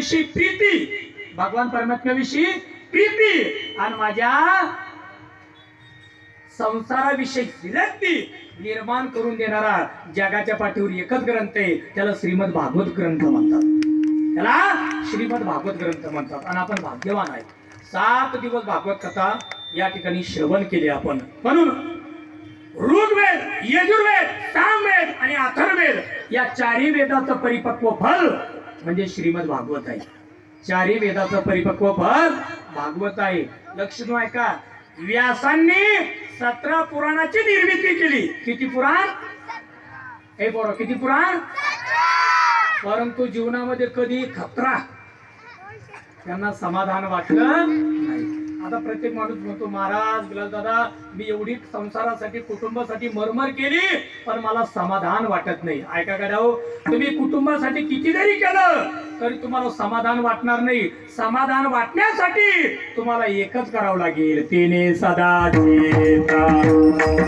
विषयी प्रीती. भगवान परमात्म्याविषयी प्रीती. आणि माझ्या संसाराविषयी विरक्ती निर्माण करून देणारा जगाच्या पाठीवर एकच ग्रंथ आहे. त्याला श्रीमद भागवत ग्रंथ म्हणतात. त्याला श्रीमद भागवत ग्रंथ म्हणतात. आणि आपण भाग्यवान आहे. सात दिवस भागवत कथा या ठिकाणी श्रवण केले आपण. म्हणून ऋग्वेद यजुर्वेद सामवेद आणि अथर्वेद या चारही वेदाचं परिपक्व फल म्हणजे श्रीमद भागवत आहे चारही वेदाचं परिपक्व पद भागवत आहे लक्ष देऊन ऐका. व्यासांनी सतरा पुराणाची निर्मिती केली. किती पुराण? हे बरोबर किती पुराण? परंतु जीवनामध्ये कधी खतरा? त्यांना समाधान वाटलं नाही. आता प्रत्येक माणूस म्हणतो महाराज दादा मी एवढी संसारासाठी कुटुंबासाठी मरमर केली पण मला समाधान वाटत नाही. ऐका का राव हो, तुम्ही कुटुंबासाठी किती जरी केलं तरी तुम्हाला समाधान वाटणार नाही. समाधान वाटण्यासाठी तुम्हाला एकच करावं लागेल तिने सदा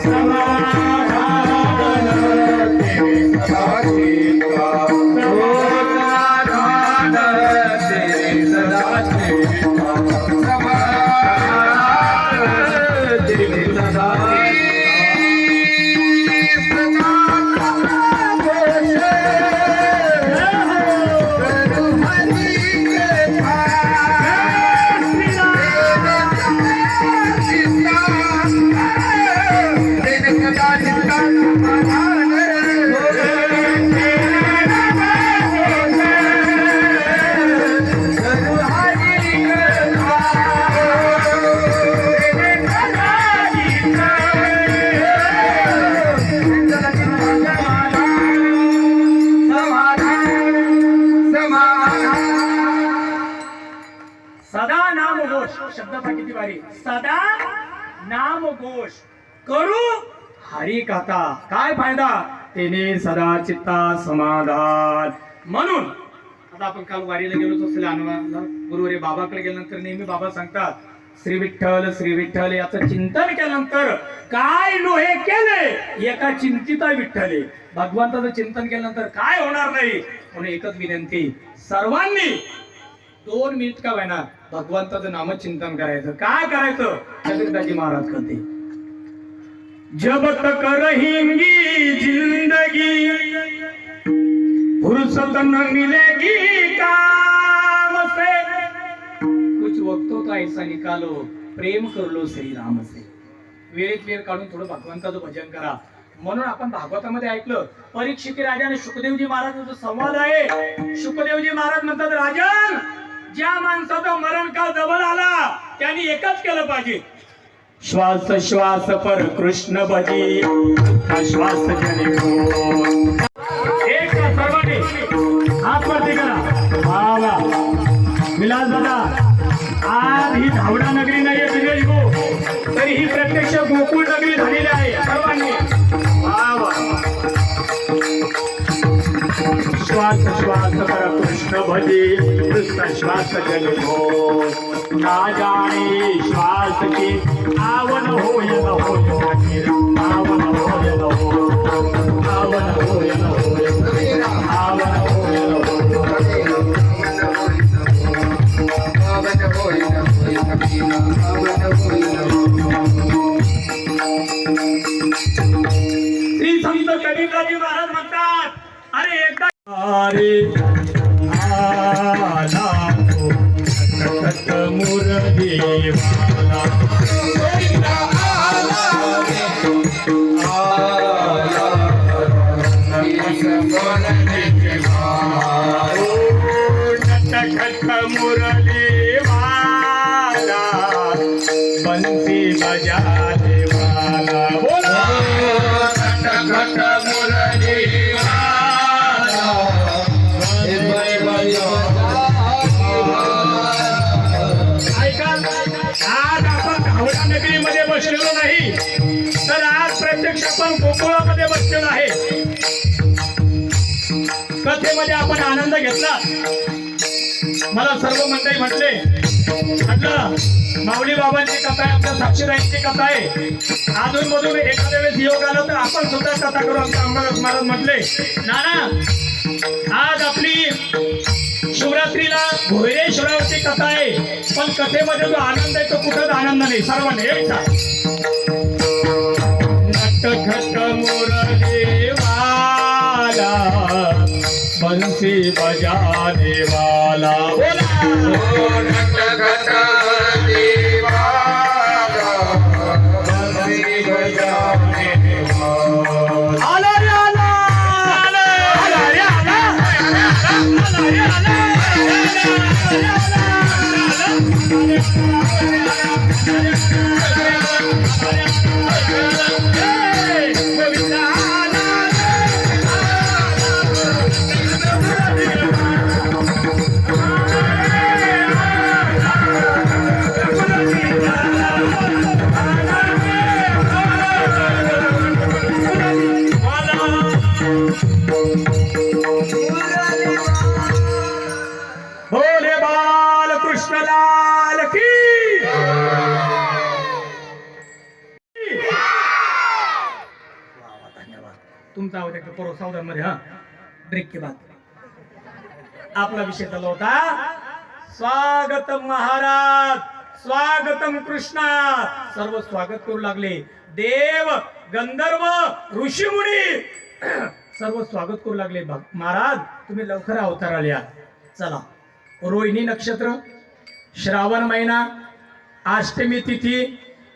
समाधान सदा नाम घोष करू? हरी कथा. काय फायदा? तेने सदा चित्ता समाधान. म्हणून आता आपण काल वारीला गेलो होतो अनवाला गुरुवारी बाबाकडे गेल्यानंतर नेहमी बाबा सांगतात श्री विठ्ठल श्री विठ्ठल याचं चिंतन केल्यानंतर काय लोहे केले? एका चिंतिता विठ्ठले. भगवंताचं चिंतन केल्यानंतर काय होणार नाही? म्हणून एकच विनंती सर्वांनी दोन मिनिट का होईना भगवंताचं नामचिंतन करायचं. काय करायचं? छत्रपती महाराज करते जब तक रहेंगी जिंदगी. फुर्सत न मिलेगी काम से. कुछ वक्तो का ऐसा निकालो प्रेम कर लो श्री राम से. वेळेत वेळ काढून थोडं भगवंताचं भजन करा. म्हणून आपण भागवतामध्ये ऐकलं परीक्षिती राजा आणि सुखदेवजी महाराजांचा संवाद आहे. सुखदेवजी महाराज म्हणतात राजन ज्या माणसाचं मरण काळ जवळ आला त्यांनी एकच केलं पाहिजे. श्वास श्वास पर कृष्ण भजी श्वास एक सर्वांनी करा. विलास दादा आज ही धावडा नगरी नाहीये दिनेश गो तरी ही प्रत्यक्ष गोकुळ नगरी झालेली आहे. श्वास श्वास पर कृष्ण भजे कृष्ण श्वास जन हो ना जाने श्वास के आवन हो न हो बंसी माझ्या वाला बोला. ऐका आज आपण धावडा नगरीमध्ये बसलेलो नाही. तर आज प्रत्यक्ष आपण गोकुळामध्ये बसलेलो आहे. कथेमध्ये आपण आनंद घेतला. मला सर्व मंडळी म्हटले म्हटलं माऊली बाबांची कथा आहे आमच्या साक्षीदाईंची कथा आहे. अजून मधून एखाद्या वेळेस योग आला तर आपण सुद्धा कथा करू. आमच्या अंबादास महाराज म्हटले नाना आज आपली शिवरात्रीला नवरात्रीला भोयरेश्वरावरची कथा आहे. पण कथेमध्ये जो आनंद आहे तो कुठंच आनंद नाही सर्वांनी एक साथ. नटखट बजाने वाला। बोला। तुमचा आवाज एकदा परवा सावधानमध्ये हा. ब्रेक के बाद. आपला विषय चालू होता स्वागतम महाराज स्वागतम कृष्णा. सर्व स्वागत करू लागले. देव गंधर्व ऋषीमुनी. सर्व स्वागत करू लागले. महाराज तुम्ही लवकर अवतार आले चला. रोहिणी नक्षत्र श्रावण महिना अष्टमी तिथी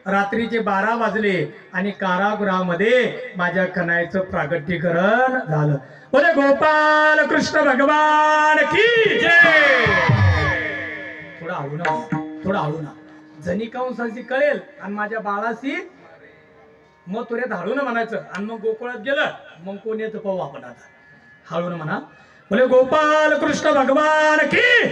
रात्रीचे बारा वाजले आणि कारागृहामध्ये माझ्या कनायचं प्रागट्यकरण झालं. बोले गोपाल कृष्ण भगवान की जय? थोडं हळू ना थोडं हळू ना. जनी कंसाची कळेल आणि माझ्या बाळाशी मग तुऱ्यात हळू ना म्हणायचं. आणि मग गोकुळात गेलं मग कोण येतं पाहू आपण आता. हळू ना म्हणा. बोले गोपाल कृष्ण भगवान की